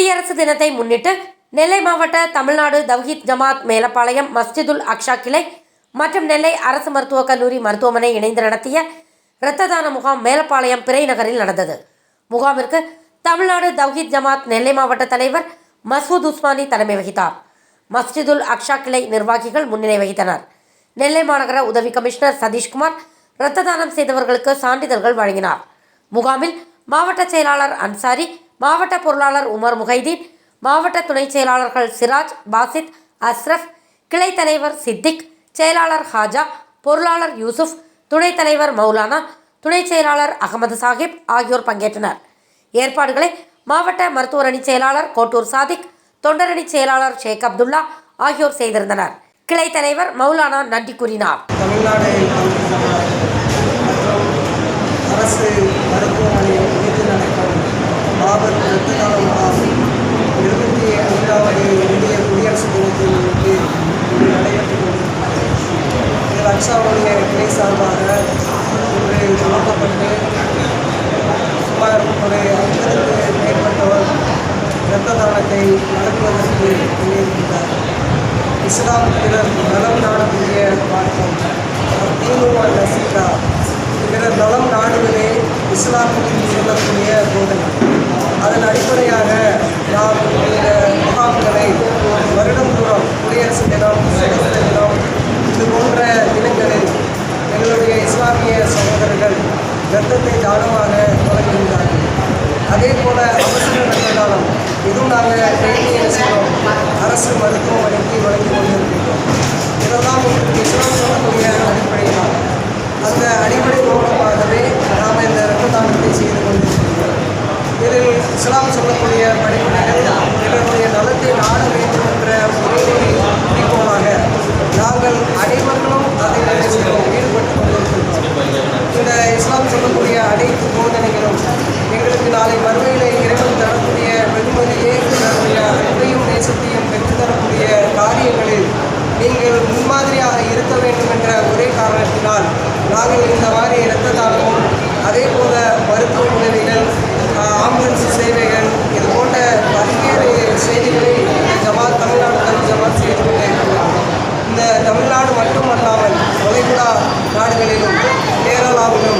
குடியரசு தினத்தை முன்னிட்டு நெல்லை மாவட்ட தமிழ்நாடு தவ்ஹீத் ஜமாத் மேலப்பாளையம் மஸ்ஜிதுல் அக்ஷா கிளை மற்றும் நெல்லை அரசு மருத்துவக் கல்லூரி மருத்துவமனை இணைந்து நடத்திய இரத்த தான முகாம் மேலப்பாளையம் பிறை நகரில் நடந்தது. முகாமிற்கு தமிழ்நாடு தவ்ஹீத் ஜமாத் நெல்லை மாவட்ட தலைவர் மசூத் உஸ்மானி தலைமை வகித்தார். மஸ்ஜிதுல் அக்ஷா கிளை நிர்வாகிகள் முன்னிலை வகித்தனர். நெல்லை மாநகர உதவி கமிஷனர் சதீஷ்குமார் இரத்த தானம் செய்தவர்களுக்கு சான்றிதழ்கள் வழங்கினார். முகாமில் மாவட்ட செயலாளர் அன்சாரி மாவட்ட பொருளாளர் உமர் முகைதீன் மாவட்ட துணை செயலாளர்கள் சிராஜ் பாசித் அஸ்ரஃப் கிளை தலைவர் சித்திக் செயலாளர் ஹாஜா பொருளாளர் யூசுப் துணைத் தலைவர் மௌலானா துணை செயலாளர் அகமது சாஹிப் ஆகியோர் பங்கேற்றனர். ஏற்பாடுகளை மாவட்ட மருத்துவர் அணி செயலாளர் கோட்டூர் சாதிக் தொண்டரணி செயலாளர் ஷேக் அப்துல்லா ஆகியோர் செய்திருந்தனர். கிளை தலைவர் மௌலானா நன்றி கூறினார். தமிழ்நாடு அரசு மருத்துவ இணைந்து நடக்கும் பாபர் இரத்த தான முகாம் இருபத்தி ஐந்தாவது இந்திய குடியரசு தினத்தை முன்னிட்டு இன்று நடைபெற்றுக் கொண்டிருக்கிறது இதில் அக்ஷாவுடைய கிளை சார்பாக இன்று துவக்கப்பட்டு சுமார் ஒரு ஐம்பதுக்கு மேற்பட்டவர் இரத்த தானத்தை நடத்துவதற்கு முன்னேறுகின்றார் இஸ்லாம் பிறர் நலம் நாடக்கூடிய மார்க்கம் தீனுவான் நசீதா பிறர் நலம் நாடுவதே இஸ்லாமில் சொல்லக்கூடிய போதனை. அதன் அடிப்படையாக நாம் இந்த முகாம்களை வருடந்தோறும் குடியரசு தினம் சுதந்திர தினம் இது போன்ற தினங்களில் எங்களுடைய இஸ்லாமிய சகோதரர்கள் இரத்தத்தை தானமாக வழங்குகின்றார்கள் அதே போல் அவசர ரத்த இதுவும் நாங்கள் டெய்லி என்ன செய்கிறோம் அரசு மருத்துவமனைக்கு வழங்கி கொண்டிருக்கிறோம் இதெல்லாம் உங்களுக்கு இஸ்லாம் சொல்லக்கூடிய அடிப்படைதான். அந்த அடிப்படை மூலமாகவே நாம் இந்த ரத்த தானத்தை செய்து கொண்டிருக்கிறோம் இதில் இஸ்லாம் சொல்லக்கூடிய படி நாங்கள் இந்த மாதிரி இரத்த தானமும் அதே போல மருத்துவ உதவிகள் ஆம்புலன்ஸ் சேவைகள் இது போன்ற பல்வேறு செய்திகளை இந்த ஜமாத் தமிழ்நாடு தனி ஜமாத் செய்து கொண்டே இந்த தமிழ்நாடு மட்டுமல்லாமல் தொலைகுடா நாடுகளிலும் கேரளாவிலும்